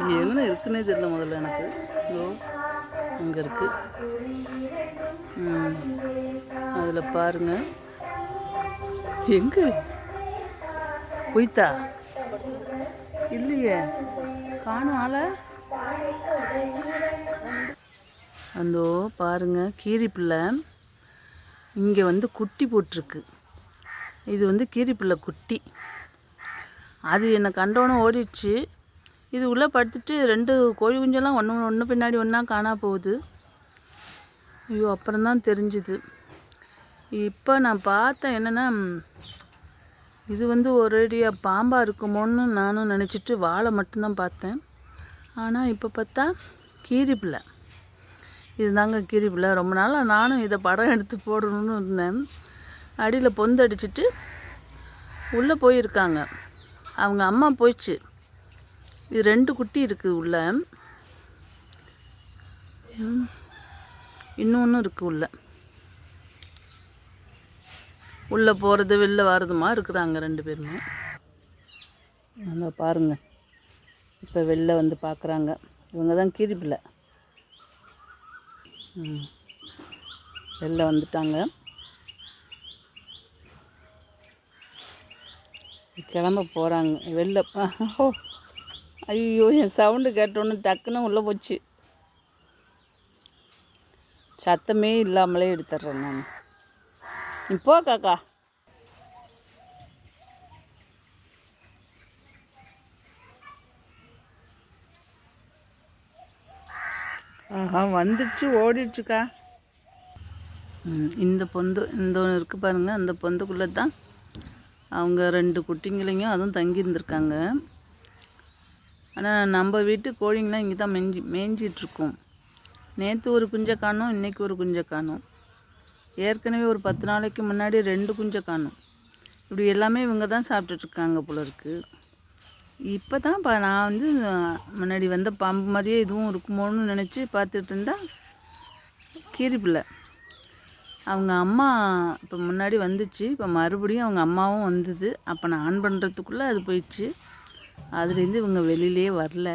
இது எங்கே இருக்குன்னே தெரியல முதல்ல எனக்கு. இதோ அங்கே இருக்கு. அதில் பாருங்க. எங்கே? பொய்த்தா? இல்லையே. காணும் ஆளை? அந்தோ பாருங்க கீரி பிள்ளை இங்கே வந்து குட்டி போட்டிருக்கு. இது வந்து கீரிப்பிள்ளை குட்டி. அது என்னை கண்டோன்னு ஓடிடுச்சு. இது உள்ளே படுத்துட்டு ரெண்டு கோழி குஞ்செல்லாம் ஒன்று ஒன்று பின்னாடி ஒன்றா காணா போகுது. ஐயோ அப்புறம்தான் தெரிஞ்சுது. இப்போ நான் பார்த்தேன் என்னென்னா இது வந்து ஒரேடியாக பாம்பாக இருக்குமோன்னு நானும் நினச்சிட்டு வாழை மட்டும்தான் பார்த்தேன். ஆனால் இப்போ பார்த்தா கீரிப்பிள்ளை. இதுதாங்க கீரிப்பிள்ளை. ரொம்ப நாளாக நானும் இதை படம் எடுத்து போடணும்னு இருந்தேன். அடியில் பொந்தடிச்சிட்டு உள்ளே போயிருக்காங்க. அவங்க அம்மா போயிடுச்சு இது ரெண்டு குட்டி இருக்குது உள்ள. இன்னொன்று இருக்குது உள்ள. உள்ளே போகிறது வெளில வர்றதுமா இருக்கிறாங்க ரெண்டு பேருமே. அந்த பாருங்கள் இப்போ வெளில வந்து பார்க்குறாங்க இவங்க தான் கீரிப்பில் வெளில வந்துட்டாங்க. கிளம்ப போகிறாங்க வெளில ஓ ஐயோ என் சவுண்டு கேட்டோன்னு டக்குன்னு உள்ளே போச்சு. சத்தமே இல்லாமலே எடுத்துட்றேன் நான். நீ காக்கா. ஆஹா வந்துடுச்சு ஓடிடுச்சுக்கா ம், இந்த பொந்து இந்த ஒன்று இருக்குது பாருங்கள் அந்த பொந்துக்குள்ளே தான் அவங்க ரெண்டு குட்டிங்களையும் அதுவும் தங்கியிருந்திருக்காங்க. ஆனால் நம்ம வீட்டு கோழிங்கெலாம் இங்கே தான் மெஞ்சி மேய்ஞ்சிட்ருக்கோம் நேற்று ஒரு குஞ்சை காணும் இன்றைக்கி ஒரு குஞ்சை காணும் ஏற்கனவே ஒரு பத்து நாளைக்கு முன்னாடி ரெண்டு குஞ்சை காணும் இப்படி எல்லாமே இவங்க தான் சாப்பிட்டுட்ருக்காங்க போல இருக்குது இப்போ தான் இப்போ நான் வந்து முன்னாடி வந்த பாம்பு மாதிரியே இதுவும் இருக்குமோன்னு நினச்சி பார்த்துட்டு இருந்தா கீரி பிள்ளை அவங்க அம்மா இப்போ முன்னாடி வந்துச்சு. இப்போ மறுபடியும் அவங்க அம்மாவும் வந்தது. அப்போ நான் ஆன் பண்ணுறதுக்குள்ளே அது போயிடுச்சு. அதுலேருந்து இவங்க வெளியிலே வரல.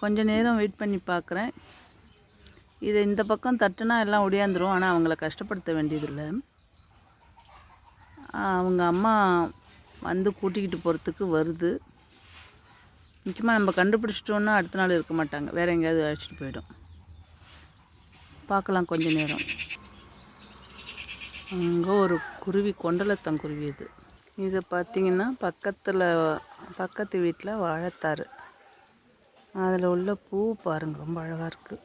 கொஞ்ச நேரம் வெயிட் பண்ணி பார்க்குறேன் இதை இந்த பக்கம் தட்டுனா எல்லாம் ஒடியாந்துரும். ஆனால் அவங்கள கஷ்டப்படுத்த வேண்டியதில்லை. அவங்க அம்மா வந்து கூட்டிக்கிட்டு போகிறதுக்கு வருது. நிச்சயமாக நம்ம கண்டுபிடிச்சிட்டோன்னா அடுத்த நாள் இருக்க மாட்டாங்க. வேறு எங்கேயாவது அழைச்சிட்டு போயிடும். பார்க்கலாம் கொஞ்ச நேரம். அங்கே ஒரு குருவி கொண்டலத்தங்குருவி இது. இதை பார்த்திங்கன்னா பக்கத்தில் பக்கத்து வீட்டில் வாழைத்தாறு. அதில் உள்ள பூ பாருங்கள் ரொம்ப அழகாக இருக்குது